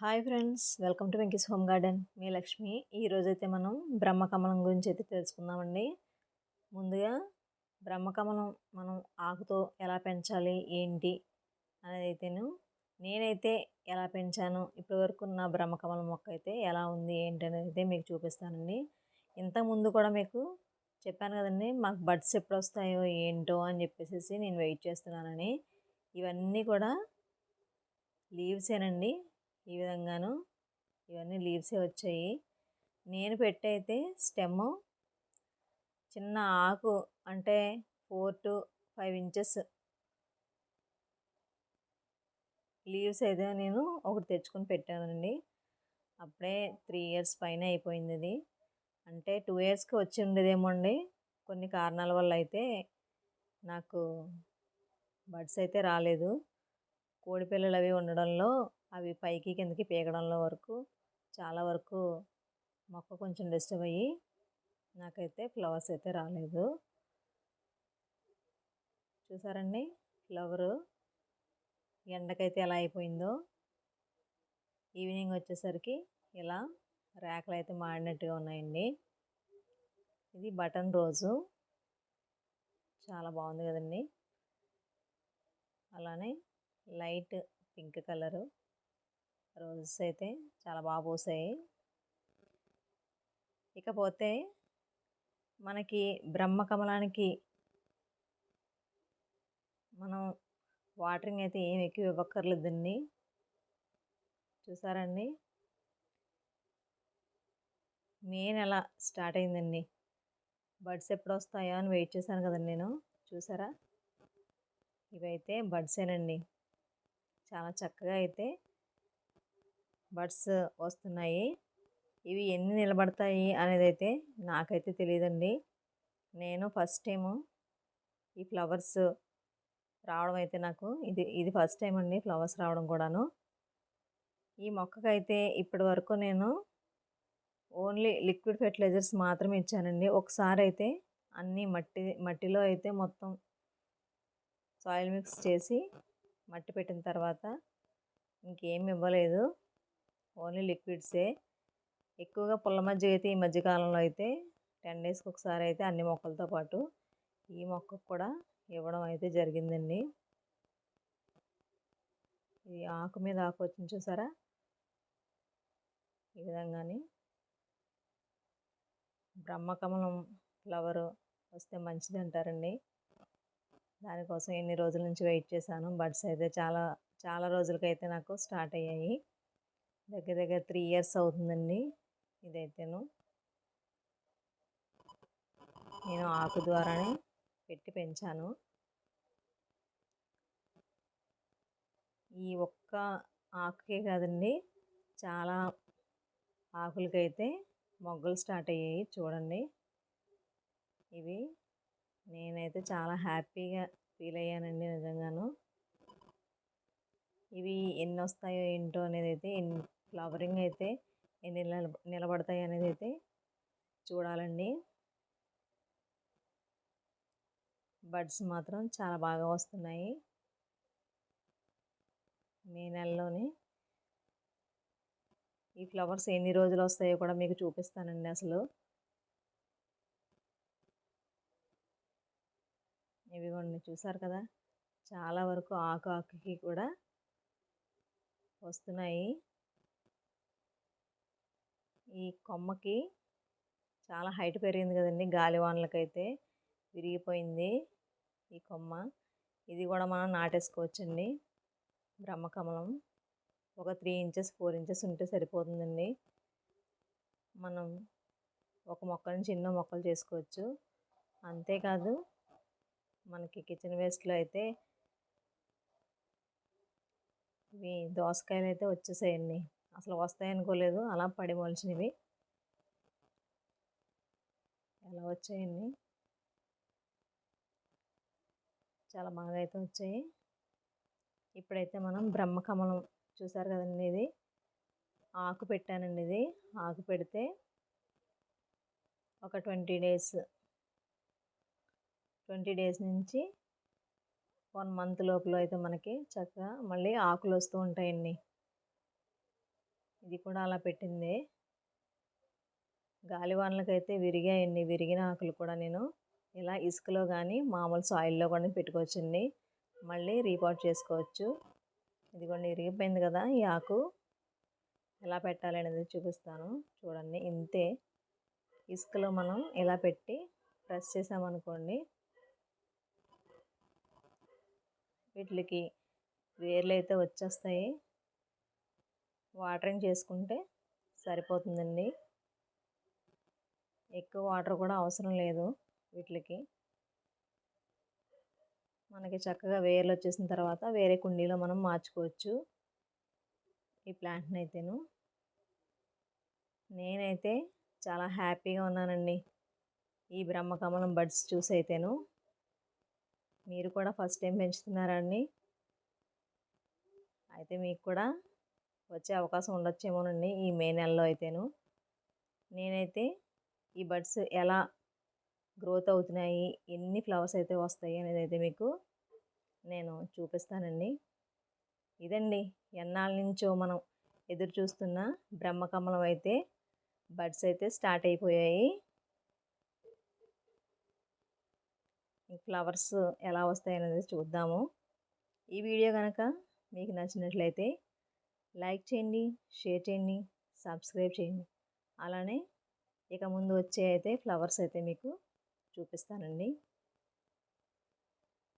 Hi friends welcome to Venky's home garden మీ లక్ష్మి ఈరోజైతే మనం బ్రహ్మకమలం గురించి అయితే తెలుసుకుందామండి. ముందుగా బ్రహ్మకమలం మనం ఆకుతో ఎలా పెంచాలి ఏంటి అనేది అయితేను నేనైతే ఎలా పెంచాను ఇప్పటివరకు నా బ్రహ్మకమలం మొక్క అయితే ఎలా ఉంది ఏంటి అనేది అయితే మీకు చూపిస్తానండి. ఇంతకుముందు కూడా మీకు చెప్పాను కదండి మాకు బడ్స్ ఎప్పుడు వస్తాయో ఏంటో అని చెప్పేసి నేను వెయిట్ చేస్తున్నానని. ఇవన్నీ కూడా లీవ్సేనండి. ఈ విధంగాను ఇవన్నీ లీవ్సే వచ్చాయి. నేను పెట్టయితే స్టెమ్ చిన్న ఆకు అంటే four to five inches leaves అయితే నేను ఒకటి తెచ్చుకొని పెట్టానండి. అప్పుడే త్రీ ఇయర్స్ పైన అయిపోయింది అది అంటే టూ ఇయర్స్కి వచ్చి ఉండేదేమో అండి. కొన్ని కారణాల వల్ల అయితే నాకు బడ్స్ అయితే రాలేదు. కోడి పిల్లలు అవి ఉండడంలో అవి పైకి కిందకి పీకడంలో వరకు చాలా వరకు మొక్క కొంచెం డిస్టర్బ్ అయ్యి నాకైతే ఫ్లవర్స్ అయితే రాలేదు. చూసారండి? ఫ్లవరు ఎండకైతే ఎలా అయిపోయిందో. ఈవినింగ్ వచ్చేసరికి ఇలా ర్యాకులు అయితే మాడినట్టుగా ఉన్నాయండి. ఇది బటన్ రోజు. చాలా బాగుంది కదండి. అలానే లైట్ పింక్ కలరు. రోజెస్ అయితే చాలా బాగా పూసాయి. ఇకపోతే మనకి బ్రహ్మకమలానికి మనం వాటరింగ్ అయితే ఏం ఎక్కువ ఇవ్వక్కర్లేదండి. చూసారండి? మే నెల స్టార్ట్ అయిందండి. బడ్స్ ఎప్పుడు వస్తాయో అని వెయిట్ చేశాను కదండి నేను. చూసారా? ఇవైతే బడ్సేనండి చాలా చక్కగా అయితే బడ్స్ వస్తున్నాయి. ఇవి ఎన్ని నిలబడతాయి అనేది అయితే నాకైతే తెలియదండి నేను ఫస్ట్ టైము ఈ ఫ్లవర్స్ రావడం అయితే నాకు ఇది ఇది ఫస్ట్ టైం అండి ఫ్లవర్స్ రావడం కూడాను. ఈ మొక్కకైతే ఇప్పటి వరకు నేను ఓన్లీ లిక్విడ్ ఫెర్టిలైజర్స్ మాత్రమే ఇచ్చానండి. ఒకసారి అయితే అన్నీ మట్టి మట్టిలో అయితే మొత్తం సాయిల్ మిక్స్ చేసి మట్టి పెట్టిన తర్వాత ఇంకేం ఇవ్వలేదు. ఓన్లీ లిక్విడ్సే. ఎక్కువగా పుల్ల మజ్జిగ అయితే ఈ మధ్యకాలంలో అయితే టెన్ డేస్కి ఒకసారి అయితే అన్ని మొక్కలతో పాటు ఈ మొక్కకు కూడా ఇవ్వడం అయితే జరిగిందండి. ఇది ఆకు మీద ఆకు వచ్చింది చూసారా? ఈ విధంగానే బ్రహ్మకమలం ఫ్లవర్ వస్తే మంచిది అంటారండి దానికోసం ఎన్ని రోజుల నుంచి వెయిట్ చేశాను. బడ్స్ అయితే చాలా చాలా రోజులకైతే నాకు స్టార్ట్ అయ్యాయి. దగ్గర దగ్గర త్రీ ఇయర్స్ అవుతుందండి ఇదైతేను. నేను ఆకు ద్వారానే పెట్టి పెంచాను. ఈ ఒక్క ఆకుకే కాదండి చాలా ఆకులకైతే మొగ్గలు స్టార్ట్ అయ్యాయి చూడండి. ఇవి నేనైతే చాలా హ్యాపీగా ఫీల్ అయ్యానండి నిజంగాను. ఇవి ఎన్ని వస్తాయో ఏంటో అనేది అయితే ఫ్లవరింగ్ అయితే ఎన్ని నిలబడతాయి అనేది అయితే చూడాలండి. బడ్స్ మాత్రం చాలా బాగా వస్తున్నాయి. మే నెలలోనే ఈ ఫ్లవర్స్ ఎన్ని రోజులు వస్తాయో కూడా మీకు చూపిస్తానండి అసలు. ఇవిగోండి చూసారు కదా చాలా వరకు ఆకు ఆకుకి కూడా వస్తున్నాయి. ఈ కొమ్మకి చాలా హైట్ పెరిగింది కదండి గాలివానలకైతే విరిగిపోయింది ఈ కొమ్మ. ఇది కూడా మనం నాటేసుకోవచ్చండి. బ్రహ్మకమలం ఒక త్రీ ఇంచెస్ ఫోర్ ఇంచెస్ ఉంటే సరిపోతుందండి. మనం ఒక మొక్క నుంచి ఎన్నో మొక్కలు చేసుకోవచ్చు. అంతేకాదు మనకి కిచెన్ వేస్ట్లో అయితే ఇవి దోసకాయలు అయితే వచ్చేసాయండి. అసలు వస్తాయి అనుకోలేదు. అలా పడి మొలిచినవి ఎలా వచ్చాయండి చాలా బాగా అయితే వచ్చాయి. ఇప్పుడైతే మనం బ్రహ్మకమలం చూసారు కదండి ఇది? ఆకు పెట్టానండి ఇది. ఆకు పెడితే ఒక ట్వంటీ డేస్ ట్వంటీ డేస్ నుంచి వన్ మంత్ లోపల అయితే మనకి చక్కగా మళ్ళీ ఆకులు వస్తూ ఉంటాయండి. ఇది కూడా అలా పెట్టింది గాలివానలకైతే విరిగాయండి విరిగిన ఆకులు కూడా నేను ఇలా ఇసుకలో కానీ మామూలు సాయిల్లో కూడా పెట్టుకోవచ్చండి. మళ్ళీ రీపాట్ చేసుకోవచ్చు. ఇదిగోండి ఇరిగిపోయింది కదా ఈ ఆకు. ఎలా పెట్టాలి అనేది చూపిస్తాను. చూడండి ఇంతే. ఇసుకలో మనం ఇలా పెట్టి ప్రెస్ చేసామనుకోండి. వీటికి వేర్లు అయితే వచ్చేస్తాయి. వాటరింగ్ చేసుకుంటే సరిపోతుందండి. ఎక్కువ వాటర్ కూడా అవసరం లేదు వీటికి. మనకి చక్కగా వేర్లు వచ్చేసిన తర్వాత వేరే కుండీలో మనం మార్చుకోవచ్చు ఈ ప్లాంట్ని అయితేను. నేనైతే చాలా హ్యాపీగా ఉన్నానండి. ఈ బ్రహ్మకమలం బడ్స్ చూసి అయితేను. మీరు కూడా ఫస్ట్ టైం పెంచుతున్నారండి అయితే మీకు కూడా వచ్చే అవకాశం ఉండొచ్చేమోనండి ఈ మే నెలలో అయితేను. నేనైతే ఈ బడ్స్ ఎలా గ్రోత్ అవుతున్నాయి ఎన్ని ఫ్లవర్స్ అయితే వస్తాయి అనేది అయితే మీకు నేను చూపిస్తానండి. ఇదండి ఎన్నాళ్ళ నుంచో మనం ఎదురు చూస్తున్న బ్రహ్మకమలం అయితే. బడ్స్ అయితే స్టార్ట్ అయిపోయాయి. ఫ్లవర్స్ ఎలా వస్తాయి అనేది చూద్దాము. ఈ వీడియో కనుక మీకు నచ్చినట్లయితే లైక్ చేయండి షేర్ చేయండి సబ్స్క్రైబ్ చేయండి. అలానే ఇక ముందు వచ్చే అయితే ఫ్లవర్స్ అయితే మీకు చూపిస్తానండి.